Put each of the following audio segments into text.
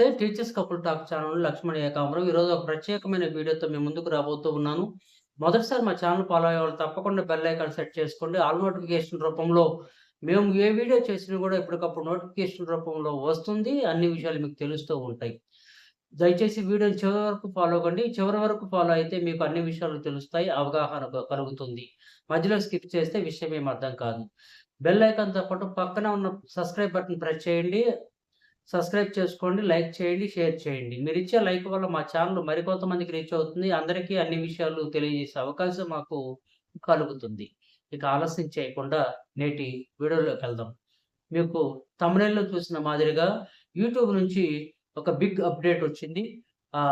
నమస్తే. Teachers couple talk channel Lakshman Ekambaram. ఈరోజు ఒక ప్రత్యేకమైన వీడియోతో మేము ముందుకు రాబోతూ ఉన్నాను. మొదటిసారి మా ఛానల్ ఫాలో అయ్యే వాళ్ళు తప్పకుండా బెల్ ఐకాన్ సెట్ చేసుకోండి. ఆల్ నోటిఫికేషన్ రూపంలో మేము ఏ వీడియో చేసినా కూడా ఎప్పటికప్పుడు నోటిఫికేషన్ రూపంలో వస్తుంది. అన్ని విషయాలు మీకు తెలుస్తూ ఉంటాయి. దయచేసి వీడియోని చివరి వరకు ఫాలో కండి చివరి వరకు ఫాలో అయితే మీకు అన్ని విషయాలు తెలుస్తాయి. అవగాహన కలుగుతుంది. మధ్యలో స్కిప్ చేస్తే విషయం ఏం అర్థం కాదు. బెల్ ఐకాన్తో పాటు పక్కన ఉన్న సబ్స్క్రైబ్ బటన్ ప్రెస్ చేయండి. సబ్స్క్రైబ్ చేసుకోండి లైక్ చేయండి షేర్ చేయండి. మీరు ఇచ్చే లైక్ వల్ల మా ఛానల్ మరికొంతమందికి రీచ్ అవుతుంది. అందరికీ అన్ని విషయాలు తెలియజేసే అవకాశం మాకు కలుగుతుంది. ఇక ఆలస్యం చేయకుండా నేటి వీడియోలోకి వెళ్దాం. మీకు తమిళలో చూసిన మాదిరిగా యూట్యూబ్ నుంచి ఒక బిగ్ అప్డేట్ వచ్చింది. ఆ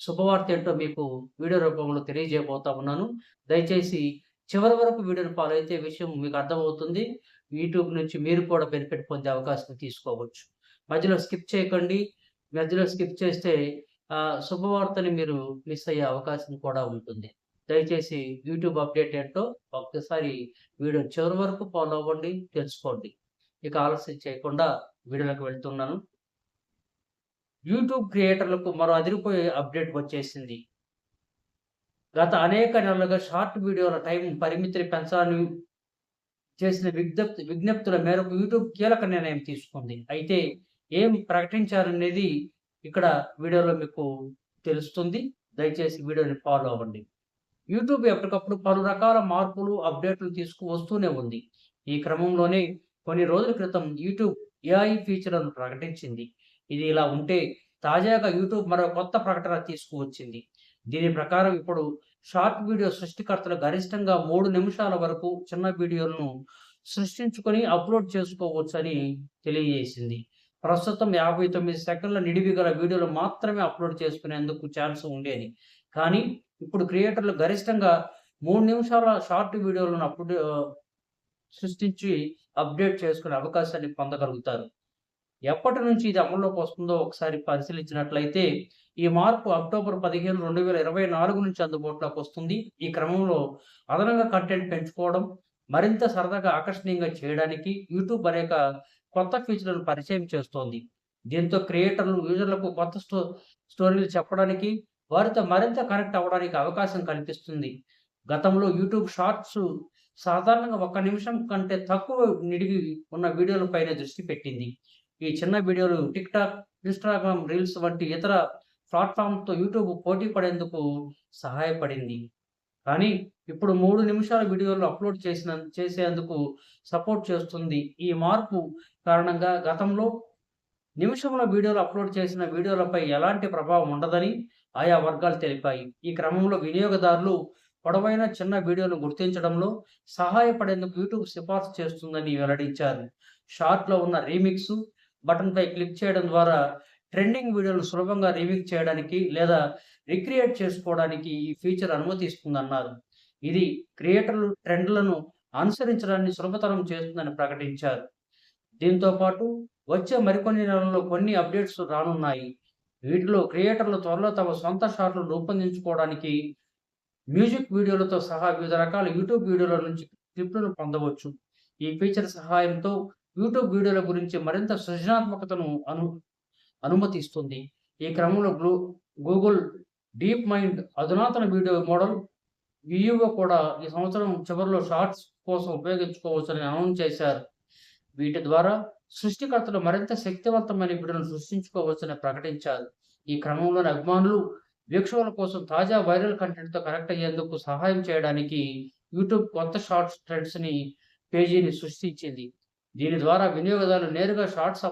శుభవార్త ఏంటో మీకు వీడియో రూపంలో తెలియజేయబోతా ఉన్నాను. దయచేసి చివరి వరకు వీడియోను ఫాలో అయితే విషయం మీకు అర్థమవుతుంది. యూట్యూబ్ నుంచి మీరు కూడా బెనిఫిట్ పొందే అవకాశం తీసుకోవచ్చు. మధ్యలో స్కిప్ చేయకండి. మధ్యలో స్కిప్ చేస్తే శుభవార్తని మీరు మిస్ అయ్యే అవకాశం కూడా ఉంటుంది. దయచేసి యూట్యూబ్ అప్డేట్ ఏంటో ఒక్కసారి వీడియో చివరి వరకు ఫాలో అవ్వండి తెలుసుకోండి. ఇక ఆలస్యం చేయకుండా వీడియోలోకి వెళ్తున్నాను. యూట్యూబ్ క్రియేటర్లకు మరో అదిరిపోయే అప్డేట్ వచ్చేసింది. గత అనేక నెలలుగా షార్ట్ వీడియోల టైం పరిమితిని పెంచాలని చేసిన విజ్ఞప్తి విజ్ఞప్తుల మేరకు యూట్యూబ్ కీలక నిర్ణయం తీసుకుంది. అయితే ఏం ప్రకటించారనేది ఇక్కడ వీడియోలో మీకు తెలుస్తుంది. దయచేసి వీడియోని ఫాలో అవ్వండి. యూట్యూబ్ ఎప్పటికప్పుడు పలు రకాల మార్పులు అప్డేట్లు తీసుకు వస్తూనే ఉంది. ఈ క్రమంలోనే కొన్ని రోజుల క్రితం యూట్యూబ్ ఏఐ ఫీచర్లను ప్రకటించింది. ఇది ఇలా ఉంటే తాజాగా యూట్యూబ్ మరో కొత్త ప్రకటన తీసుకువచ్చింది. దీని ప్రకారం ఇప్పుడు షార్ట్ వీడియో సృష్టికర్తలు గరిష్టంగా మూడు నిమిషాల వరకు చిన్న వీడియోలను సృష్టించుకొని అప్లోడ్ చేసుకోవచ్చని తెలియజేసింది. ప్రస్తుతం యాభై తొమ్మిది సెకండ్ల నిడివి గల వీడియోలు మాత్రమే అప్లోడ్ చేసుకునేందుకు ఛాన్స్ ఉండేది కానీ ఇప్పుడు క్రియేటర్లు గరిష్టంగా మూడు నిమిషాల షార్ట్ వీడియోలను అప్లోడ్ సృష్టించి అప్డేట్ చేసుకునే అవకాశాన్ని పొందగలుగుతారు. ఎప్పటి నుంచి ఇది అమల్లోకి వస్తుందో ఒకసారి పరిశీలించినట్లయితే ఈ మార్పు అక్టోబర్ పదిహేను రెండు వేల ఇరవై నాలుగు నుంచి అందుబాటులోకి వస్తుంది. ఈ క్రమంలో అదనంగా కంటెంట్ పెంచుకోవడం మరింత సరదాగా ఆకర్షణీయంగా చేయడానికి యూట్యూబ్ అనేక కొత్త ఫీచర్లను పరిచయం చేస్తోంది. దీంతో క్రియేటర్లు యూజర్లకు కొత్త స్టో స్టోరీలు చెప్పడానికి వారితో మరింత కనెక్ట్ అవ్వడానికి అవకాశం కల్పిస్తుంది. గతంలో యూట్యూబ్ షార్ట్స్ సాధారణంగా ఒక నిమిషం కంటే తక్కువ నిడివి ఉన్న వీడియోలపైనే దృష్టి పెట్టింది. ఈ చిన్న వీడియోలు టిక్ టాక్ ఇన్స్టాగ్రామ్ రీల్స్ వంటి ఇతర ప్లాట్ఫామ్తో యూట్యూబ్ పోటీ పడేందుకు సహాయపడింది. కానీ ఇప్పుడు మూడు నిమిషాల వీడియోలు అప్లోడ్ చేసిన చేసేందుకు సపోర్ట్ చేస్తుంది ఈ మార్పు కారణంగా గతంలో నిమిషంలో వీడియోలు అప్లోడ్ చేసిన వీడియోలపై ఎలాంటి ప్రభావం ఉండదని ఆయా వర్గాలు తెలిపాయి. ఈ క్రమంలో వినియోగదారులు పొడవైన చిన్న వీడియోలు గుర్తించడంలో సహాయపడేందుకు యూట్యూబ్ సిఫార్సు చేస్తుందని వెల్లడించారు. షార్ట్లో ఉన్న రీమిక్స్ బటన్పై క్లిక్ చేయడం ద్వారా ట్రెండింగ్ వీడియోలు సులభంగా రీమిక్ చేయడానికి లేదా రిక్రియేట్ చేసుకోవడానికి ఈ ఫీచర్ అనుమతిస్తుందన్నారు. ఇది క్రియేటర్లు ట్రెండ్లను అనుసరించడాన్ని సులభతరం చేస్తుందని ప్రకటించారు. దీంతో పాటు వచ్చే మరికొన్ని నెలల్లో కొన్ని అప్డేట్స్ రానున్నాయి. వీటిలో క్రియేటర్లు త్వరలో తమ సొంత షాట్లు రూపొందించుకోవడానికి మ్యూజిక్ వీడియోలతో సహా వివిధ రకాల యూట్యూబ్ వీడియోల నుంచి క్లిప్లను పొందవచ్చు. ఈ ఫీచర్ సహాయంతో యూట్యూబ్ వీడియోల గురించి మరింత సృజనాత్మకతను అను అనుమతిస్తుంది. ఈ క్రమంలో గ్లూ గూగుల్ డీప్ మైండ్ అధునాతన వీడియో మోడల్ వియుఓ కూడా ఈ సంవత్సరం చివరిలో షార్ట్స్ కోసం ఉపయోగించుకోవచ్చని అనౌన్స్ చేశారు. వీటి ద్వారా సృష్టికర్తలు మరింత శక్తివంతమైన వీడియోను సృష్టించుకోవచ్చని ప్రకటించారు. ఈ క్రమంలోని అభిమానులు వీక్షకుల కోసం తాజా వైరల్ కంటెంట్తో కనెక్ట్ అయ్యేందుకు సహాయం చేయడానికి యూట్యూబ్ కొత్త షార్ట్స్ ట్రెండ్స్ని పేజీని సృష్టించింది. దీని ద్వారా వినియోగదారులు నేరుగా షార్ట్స్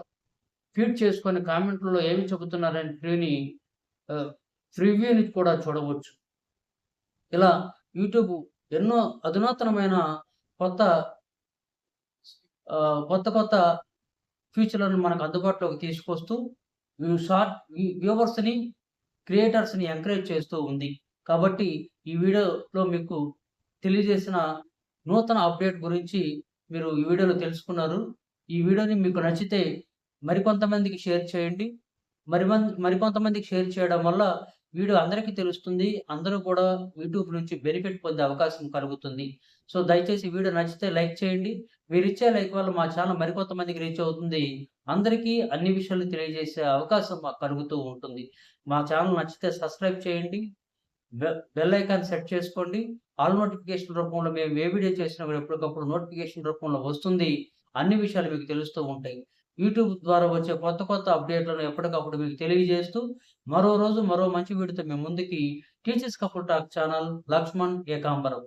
ఫీడ్ చేసుకొని కామెంట్లలో ఏమి చెబుతున్నారని ప్రివ్యూని ప్రివ్యూని కూడా చూడవచ్చు. ఇలా యూట్యూబ్ ఎన్నో అధునాతనమైన కొత్త కొత్త కొత్త ఫీచర్లను మనకు అందుబాటులోకి తీసుకొస్తూ షార్ట్ వ్యూవర్స్ని క్రియేటర్స్ని ఎంకరేజ్ చేస్తూ ఉంది. కాబట్టి ఈ వీడియోలో మీకు తెలియజేసిన నూతన అప్డేట్ గురించి మీరు ఈ వీడియోలో తెలుసుకున్నారు. ఈ వీడియోని మీకు నచ్చితే మరికొంతమందికి షేర్ చేయండి మరి మరికొంతమందికి షేర్ చేయడం వల్ల వీడియో అందరికీ తెలుస్తుంది. అందరూ కూడా యూట్యూబ్ నుంచి బెనిఫిట్ పొందే అవకాశం కలుగుతుంది. సో, దయచేసి వీడియో నచ్చితే లైక్ చేయండి. మీరిచ్చే లైక్ వల్ల మా ఛానల్ మరికొంతమందికి రీచ్ అవుతుంది. అందరికీ అన్ని విషయాలు తెలియజేసే అవకాశం మాకు కలుగుతూ ఉంటుంది. మా ఛానల్ నచ్చితే సబ్స్క్రైబ్ చేయండి. బెల్ ఐకాన్ సెట్ చేసుకోండి. ఆల్ నోటిఫికేషన్ రూపంలో మేము ఏ వీడియో చేసినా ఎప్పటికప్పుడు నోటిఫికేషన్ రూపంలో వస్తుంది. అన్ని విషయాలు మీకు తెలుస్తూ ఉంటాయి. యూట్యూబ్ ద్వారా వచ్చే కొత్త కొత్త అప్డేట్‌లను ఎప్పటికప్పుడు మీకు తెలియజేస్తూ, మరో రోజు మరో మంచి వీడితో మీ ముందుకి teachers couple talk channel Lakshman Ekambaram.